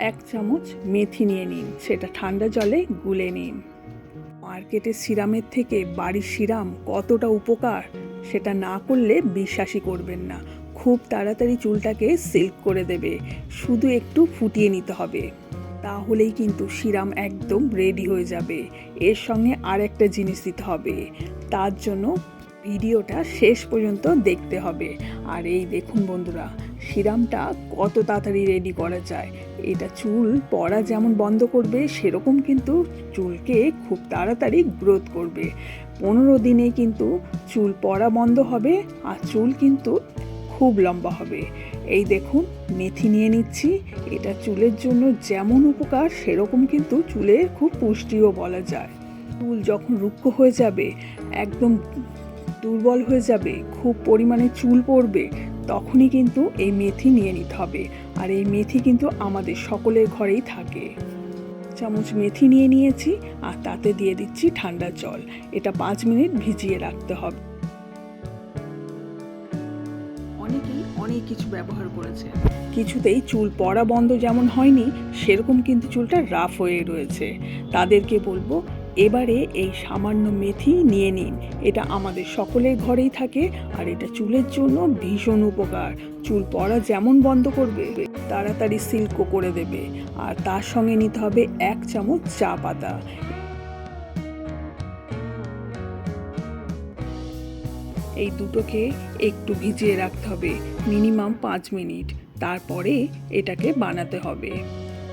এক চামচ মেথি নিয়ে নিন। সেটা ঠান্ডা জলে গুলে নিন। মার্কেটের সিরামের থেকে বাড়ির সিরাম কতটা উপকার, সেটা না করলে বিশ্বাসই করবেন না। খুব তাড়াতাড়ি চুলটাকে সিল্ক করে দেবে। শুধু একটু ফুটিয়ে নিতে হবে। তাহলেই কিন্তু সিরাম একদম রেডি হয়ে যাবে। এর সঙ্গে আর একটা জিনিস দিতে হবে। তার জন্য ভিডিওটা শেষ পর্যন্ত দেখতে হবে। আর এই দেখুন বন্ধুরা, সিরামটা কত তাড়াতাড়ি রেডি করা যায়। এটা চুল পড়া যেমন বন্ধ করবে, সেরকম কিন্তু চুলকে খুব তাড়াতাড়ি গ্রোথ করবে। পনেরো দিনে কিন্তু চুল পড়া বন্ধ হবে আর চুল কিন্তু খুব লম্বা হবে। এই দেখুন, মেথি নিয়ে নিচ্ছি। এটা চুলের জন্য যেমন উপকার, সেরকম কিন্তু চুলের খুব পুষ্টিও বলা যায়। চুল যখন রুক্ষ হয়ে যাবে, একদম দুর্বল হয়ে যাবে, খুব পরিমাণে চুল পড়বে, তখনই কিন্তু এই মেথি নিয়ে নিতে হবে। আর এই মেথি কিন্তু আমাদের সকলের ঘরেই থাকে। চামচ মেথি নিয়ে নিয়েছি আর তাতে দিয়ে দিচ্ছি ঠান্ডা জল। এটা পাঁচ মিনিট ভিজিয়ে রাখতে হবে। অনেকেই অনেক কিছু ব্যবহার করেছে। কিছুতেই চুল পড়া বন্ধ যেমন হয়নি সেরকম কিন্তু চুলটা রাফ হয়ে রয়েছে। তাদেরকে বলব এবারে এই সামান্য মেথি নিয়ে নিন। এটা আমাদের সকলের ঘরেই থাকে আর এটা চুলের জন্য ভীষণ উপকার। চুল পড়া যেমন বন্ধ করবে, তাড়াতাড়ি সিল্কও করে দেবে। আর তার সঙ্গে নিতে হবে এক চামচ চা পাতা। এই দুটোকে একটু ভিজিয়ে রাখতে হবে, মিনিমাম পাঁচ মিনিট। তারপরে এটাকে বানাতে হবে।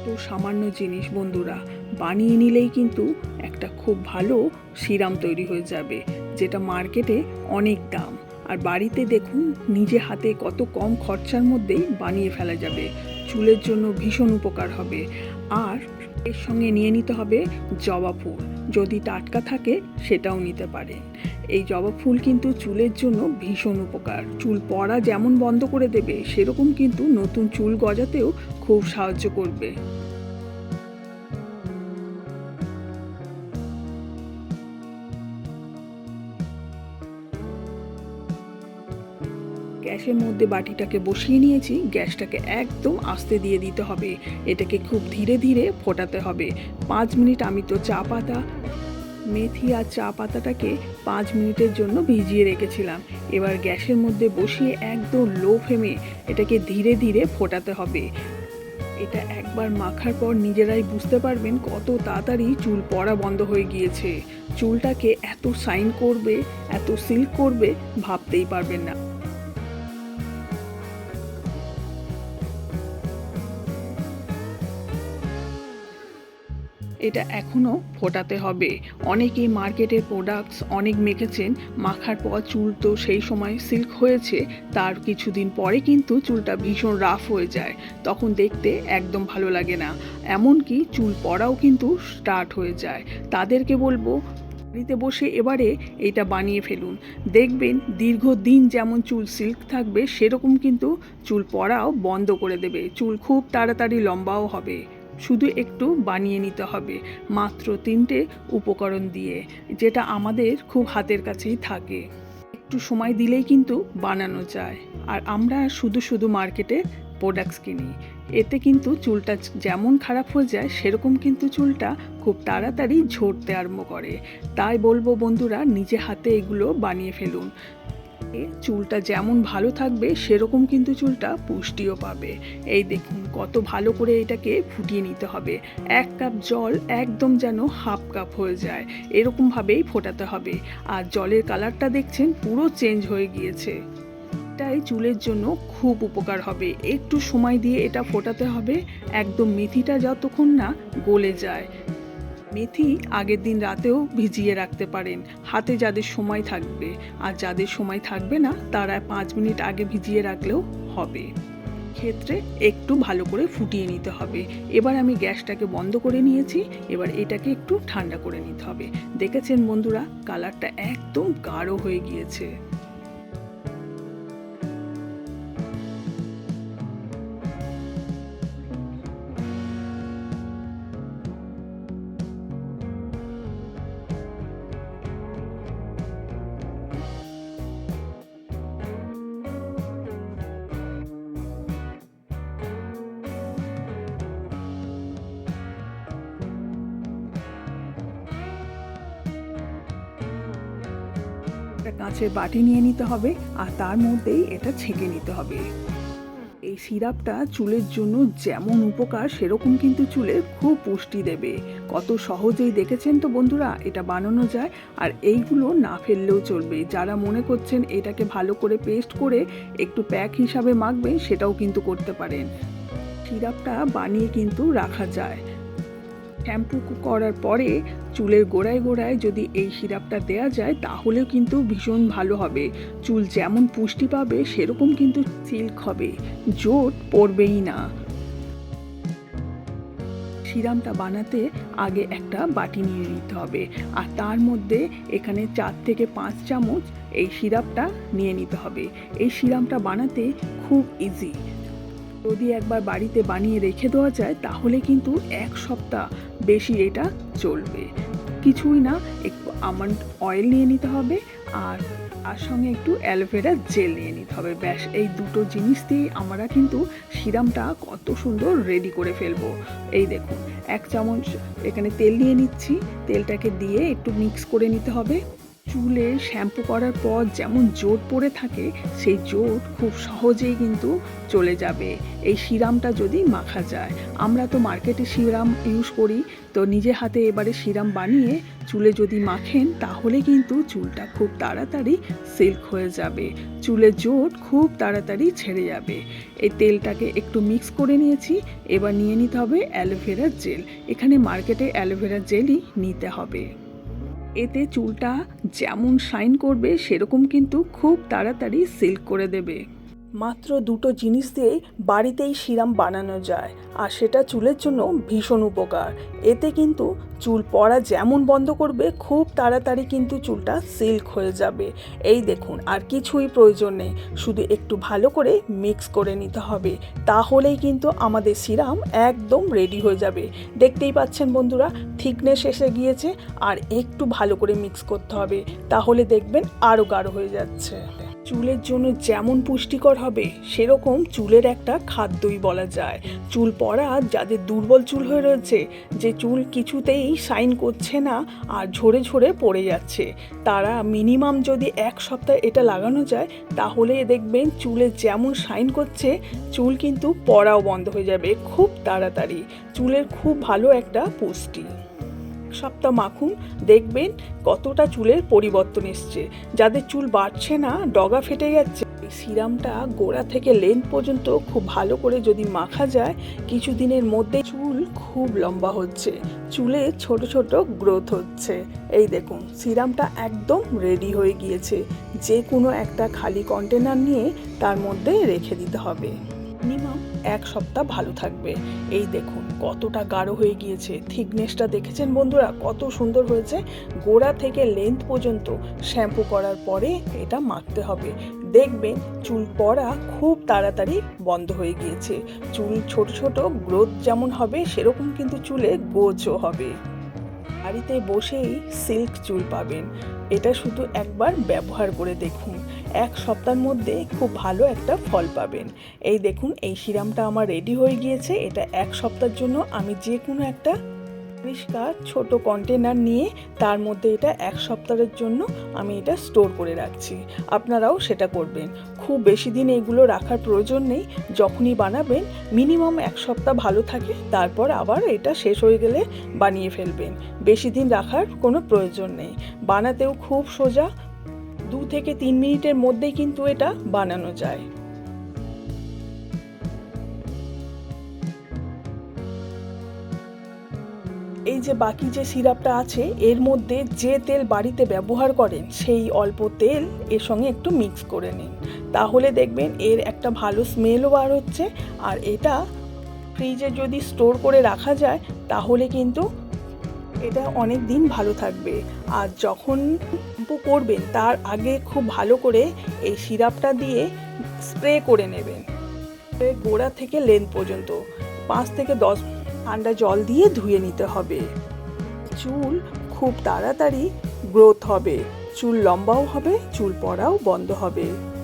তো সামান্য জিনিস বন্ধুরা বানিয়ে নিলেই কিন্তু একটা খুব ভালো সিরাম তৈরি হয়ে যাবে, যেটা মার্কেটে অনেক দাম। আর বাড়িতে দেখুন, নিজে হাতে কত কম খরচার মধ্যেই বানিয়ে ফেলা যাবে। চুলের জন্য ভীষণ উপকার হবে। আর এর সঙ্গে নিয়ে নিতে হবে জবা ফুল। যদি টাটকা থাকে, সেটাও নিতে পারেন। এই জবা ফুল কিন্তু চুলের জন্য ভীষণ উপকার। চুল পড়া যেমন বন্ধ করে দেবে, সেরকম কিন্তু নতুন চুল গজাতেও খুব সাহায্য করবে। গ্যাসের মধ্যে বাটিটাকে বসিয়ে নিয়েছি। গ্যাসটাকে একদম আস্তে দিয়ে দিতে হবে। এটাকে খুব ধীরে ধীরে ফোটাতে হবে। পাঁচ মিনিট আমি তো চা পাতা, মেথি আর চা পাতাটাকে পাঁচ মিনিটের জন্য ভিজিয়ে রেখেছিলাম। এবার গ্যাসের মধ্যে বসিয়ে একদম লো ফ্লেমে এটাকে ধীরে ধীরে ফোটাতে হবে। এটা একবার মাখার পর নিজেরাই বুঝতে পারবেন কত তাড়াতাড়ি চুল পড়া বন্ধ হয়ে গিয়েছে। চুলটাকে এত সাইন করবে, এত সিল্ক করবে, ভাবতেই পারবেন না। এটা এখনও ফোটাতে হবে। অনেকেই মার্কেটের প্রোডাক্টস অনেক মেখেছেন, মাখার পর চুল তো সেই সময় সিল্ক হয়েছে, তার কিছুদিন পরে কিন্তু চুলটা ভীষণ রাফ হয়ে যায়, তখন দেখতে একদম ভালো লাগে না। এমনকি চুল পড়াও কিন্তু স্টার্ট হয়ে যায়। তাদেরকে বলব, বাড়িতে বসে এবারে এটা বানিয়ে ফেলুন। দেখবেন দীর্ঘদিন যেমন চুল সিল্ক থাকবে, সেরকম কিন্তু চুল পড়াও বন্ধ করে দেবে। চুল খুব তাড়াতাড়ি লম্বাও হবে। শুধু একটু বানিয়ে নিতে হবে, মাত্র তিনটে উপকরণ দিয়ে, যেটা আমাদের খুব হাতের কাছেই থাকে। একটু সময় দিলেই কিন্তু বানানো যায়। আর আমরা শুধু শুধু মার্কেটে প্রোডাক্টস কিনি। এতে কিন্তু চুলটা যেমন খারাপ হয়ে যায়, সেরকম কিন্তু চুলটা খুব তাড়াতাড়ি ঝরতে আরম্ভ করে। তাই বলব বন্ধুরা, নিজে হাতে এগুলো বানিয়ে ফেলুন। চুলটা যেমন ভালো থাকবে, সেরকম কিন্তু চুলটা পুষ্টিও পাবে। এই দেখুন, কত ভালো করে এটাকে ফুটিয়ে নিতে হবে। এক কাপ জল একদম যেন হাফ কাপ হয়ে যায়, এরকমভাবেই ফোটাতে হবে। আর জলের কালারটা দেখছেন, পুরো চেঞ্জ হয়ে গিয়েছে। এটাই চুলের জন্য খুব উপকার হবে। একটু সময় দিয়ে এটা ফোটাতে হবে, একদম মেথিটা যতক্ষণ না গলে যায়। মেথি আগের দিন রাতেও ভিজিয়ে রাখতে পারেন। হাতে যাদের সময় থাকবে। আর যাদের সময় থাকবে না, তারা পাঁচ মিনিট আগে ভিজিয়ে রাখলেও হবে। ক্ষেত্রে একটু ভালো করে ফুটিয়ে নিতে হবে। এবার আমি গ্যাসটাকে বন্ধ করে নিয়েছি। এবার এটাকে একটু ঠান্ডা করে নিতে হবে। দেখেছেন বন্ধুরা, কালারটা একদম গাঢ় হয়ে গিয়েছে। একটা কাঁচের বাটি নিয়ে নিতে হবে আর তার মধ্যেই এটা ছেঁকে নিতে হবে। এই সিরাপটা চুলের জন্য যেমন উপকার, সেরকম কিন্তু চুলে খুব পুষ্টি দেবে। কত সহজেই দেখেছেন তো বন্ধুরা? এটা বানানো যায় আর এইগুলো না ফেললেও চলবে। যারা মনে করছেন এটাকে ভালো করে পেস্ট করে একটু প্যাক হিসাবে মাখবেন, সেটাও কিন্তু করতে পারেন। সিরাপটা বানিয়ে কিন্তু রাখা যায়। শ্যাম্পু করার পরে চুলের গোড়ায় গোড়ায় যদি এই সিরাপটা দেয়া যায়, তাহলেও কিন্তু ভীষণ ভালো হবে। চুল যেমন পুষ্টি পাবে, সেরকম কিন্তু সিল্ক হবে। জোট পড়বেই না। সিরামটা বানাতে আগে একটা বাটি নিয়ে নিতে হবে। আর তার মধ্যে এখানে চার থেকে পাঁচ চামচ এই সিরাপটা নিয়ে নিতে হবে। এই সিরামটা বানাতে খুব ইজি যদি একবার বাড়িতে বানিয়ে রেখে দেওয়া যায়, তাহলে কিন্তু এক সপ্তাহ বেশি এটা চলবে। কিছুই না, একটু আমন্ড অয়েল নিয়ে নিতে হবে আর তার সঙ্গে একটু অ্যালোভেরা জেল নিয়ে নিতে হবে। ব্যাস, এই দুটো জিনিস দিয়ে আমরা কিন্তু সিরামটা কত সুন্দর রেডি করে ফেলব। এই দেখুন, এক চামচ এখানে তেল নিয়ে নিচ্ছি। তেলটাকে দিয়ে একটু মিক্স করে নিতে হবে। চুলে শ্যাম্পু করার পর যেমন জোট পড়ে থাকে, সেই জোট খুব সহজেই কিন্তু চলে যাবে। এই সিরামটা যদি মাখা যায়। আমরা তো মার্কেটে সিরাম ইউজ করি, তো নিজে হাতে এবারে সিরাম বানিয়ে চুলে যদি মাখেন, তাহলে কিন্তু চুলটা খুব তাড়াতাড়ি সিল্ক হয়ে যাবে। চুলের জোট খুব তাড়াতাড়ি ছেড়ে যাবে। এই তেলটাকে একটু মিক্স করে নিয়েছি, এবার নিয়ে নিতে হবে অ্যালোভেরার জেল। এখানে মার্কেটে অ্যালোভেরা জেলই নিতে হবে। এতে চুলটা যেমন শাইন করবে সেরকম কিন্তু খুব তাড়াতাড়ি সিল্ক করে দেবে। মাত্র দুটো জিনিস দিয়েই বাড়িতেই সিরাম বানানো যায়, আর সেটা চুলের জন্য ভীষণ উপকার। এতে কিন্তু চুল পড়া যেমন বন্ধ করবে, খুব তাড়াতাড়ি কিন্তু চুলটা সিল্ক হয়ে যাবে। এই দেখুন, আর কিছুই প্রয়োজন নেই, শুধু একটু ভালো করে মিক্স করে নিতে হবে, তাহলেই কিন্তু আমাদের সিরাম একদম রেডি হয়ে যাবে। দেখতেই পাচ্ছেন বন্ধুরা, থিকনেস এসে গিয়েছে, আর একটু ভালো করে মিক্স করতে হবে, তাহলে দেখবেন আরও গাঢ় হয়ে যাচ্ছে। চুলের জন্য যেমন পুষ্টিকর হবে, সেরকম চুলের একটা খাদ্যই বলা যায়। চুল পড়া যাদের দুর্বল চুল হয়ে রয়েছে, যে চুল কিছুতেই শাইন করছে না আর ঝরে ঝরে পড়ে যাচ্ছে, তারা মিনিমাম যদি এক সপ্তাহ এটা লাগানো যায়, তাহলে দেখবেন চুলে যেমন শাইন করছে, চুল কিন্তু পড়াও বন্ধ হয়ে যাবে খুব তাড়াতাড়ি। চুলের খুব ভালো একটা পুষ্টি। সপ্তাহ মাখুন, দেখবেন কতটা চুলের পরিবর্তন এসছে। যাদের চুল বাড়ছে না, ডগা ফেটে যাচ্ছে। সিরামটা গোড়া থেকে লেন্থ পর্যন্ত খুব ভালো করে যদি মাখা যায়, কিছুদিনের মধ্যে চুল খুব লম্বা হচ্ছে। চুলে ছোট ছোট গ্রোথ হচ্ছে। এই দেখুন, সিরামটা একদম রেডি হয়ে গিয়েছে। যে কোনো একটা খালি কন্টেনার নিয়ে তার মধ্যে রেখে দিতে হবে। মিনিমাম এক সপ্তাহ ভালো থাকবে। এই দেখুন, কতটা গাঢ় হয়ে গিয়েছে। থিকনেসটা দেখেছেন বন্ধুরা? কত সুন্দর হয়েছে। গোড়া থেকে লেন্থ পর্যন্ত শ্যাম্পু করার পরে এটা মাখতে হবে। দেখবেন চুল পড়া খুব তাড়াতাড়ি বন্ধ হয়ে গিয়েছে। চুল ছোট ছোট গ্রোথ যেমন হবে, সেরকম কিন্তু চুলে গোছও হবে। বাড়িতে বসেই সিল্ক চুল পাবেন। এটা শুধু একবার ব্যবহার করে দেখুন। এক সপ্তাহের মধ্যে খুব ভালো একটা ফল পাবেন। এই দেখুন, এই সিরামটা আমার রেডি হয়ে গিয়েছে। এটা এক সপ্তাহের জন্য আমি যে কোনো একটা পরিষ্কার ছোট কন্টেনার নিয়ে তার মধ্যে এটা এক সপ্তাহের জন্য আমি এটা স্টোর করে রাখছি। আপনারাও সেটা করবেন। খুব বেশি দিন এগুলো রাখার প্রয়োজন নেই। যখনই বানাবেন মিনিমাম এক সপ্তাহ ভালো থাকে, তারপর আবার এটা শেষ হয়ে গেলে বানিয়ে ফেলবেন। বেশি দিন রাখার কোনো প্রয়োজন নেই। বানাতেও খুব সোজা দু থেকে তিন মিনিটের মধ্যেই কিন্তু এটা বানানো যায়। এই যে বাকি যে সিরাপটা আছে, এর মধ্যে যে তেল বাড়িতে ব্যবহার করেন, সেই অল্প তেল এর সঙ্গে একটু মিক্স করে নিন। তাহলে দেখবেন এর একটা ভালো স্মেলও বার হচ্ছে, আর এটা ফ্রিজে যদি স্টোর করে রাখা যায়, তাহলে কিন্তু এটা অনেক দিন ভালো থাকবে। আর যখন করবেন, তার আগে খুব ভালো করে এই সিরাপটা দিয়ে স্প্রে করে নেবেন। গোড়া থেকে লেন্থ পর্যন্ত, পাঁচ থেকে দশ ঠান্ডা জল দিয়ে ধুয়ে নিতে হবে। চুল খুব তাড়াতাড়ি গ্রোথ হবে। চুল লম্বাও হবে, চুল পড়াও বন্ধ হবে।